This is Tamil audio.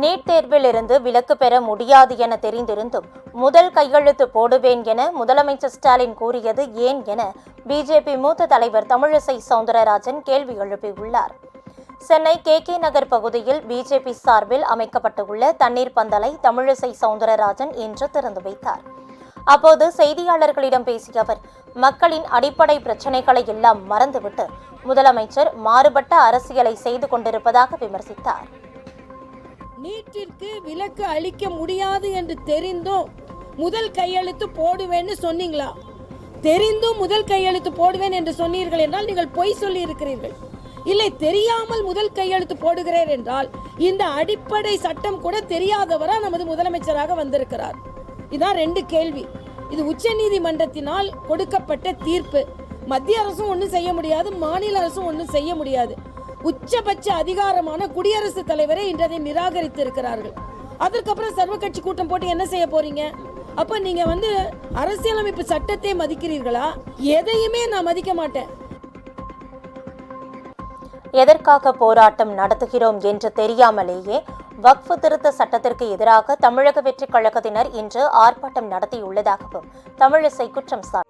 நீட் தேர்வில் இருந்து விலக்கு பெற முடியாது என தெரிந்திருந்தும் முதல் கையெழுத்து போடுவேன் என முதலமைச்சர் ஸ்டாலின் கூறியது ஏன் என பிஜேபி மூத்த தலைவர் தமிழிசை சவுந்தரராஜன் கேள்வி எழுப்பியுள்ளார். சென்னை கே கே நகர் பகுதியில் பிஜேபி சார்பில் அமைக்கப்பட்டுள்ள தண்ணீர் பந்தலை தமிழிசை சவுந்தரராஜன் இன்று திறந்து வைத்தார். அப்போது செய்தியாளர்களிடம் பேசிய அவர் மக்களின் அடிப்படை பிரச்சினைகளை எல்லாம் மறந்துவிட்டு முதலமைச்சர் மாறுபட்ட அரசியலை செய்து கொண்டிருப்பதாக விமர்சித்தார். நீட்டிற்கு விலக்கு அளிக்க முடியாது என்று தெரிந்தும் முதல் கையெழுத்து போடுவேன்னு சொன்னீங்களா? தெரிந்தும் முதல் கையெழுத்து போடுவேன் என்று சொன்னீர்கள் என்றால் நீங்கள் பொய் சொல்லி இருக்கிறீர்கள் இல்லை தெரியாமல் முதல் கையெழுத்து போடுகிறேன் என்றால் இந்த அடிப்படை சட்டம் கூட தெரியாதவரா நமது முதலமைச்சராக வந்திருக்கிறார்? இதான் ரெண்டு கேள்வி. இது உச்சநீதிமன்றத்தினால் கொடுக்கப்பட்ட தீர்ப்பு. மத்திய அரசும் ஒன்றும் செய்ய முடியாது மாநில அரசும் ஒன்றும் செய்ய முடியாது. உச்சபட்ச அதிகாரமான குடியரசுத் தலைவரை இன்றதை நிராகரித்து இருக்கிறார்கள் அதற்கப்புறம் சர்வ கட்சி கூட்டம் போட்டு என்ன செய்ய போறீங்க? அப்ப நீங்க வந்து அரசியலமைப்பு சட்டத்தை மதிக்கிறீர்களா? எதையுமே நான் மதிக்க மாட்டேன். எதற்காக போராட்டம் நடத்துகிறோம் என்று தெரியாமலேயே வக்ஃபு திருத்த சட்டத்திற்கு எதிராக தமிழக வெற்றிக் கழகத்தினர் இன்று ஆர்ப்பாட்டம் நடத்தியுள்ளதாகவும் தமிழிசை குற்றம் சாட்டினார்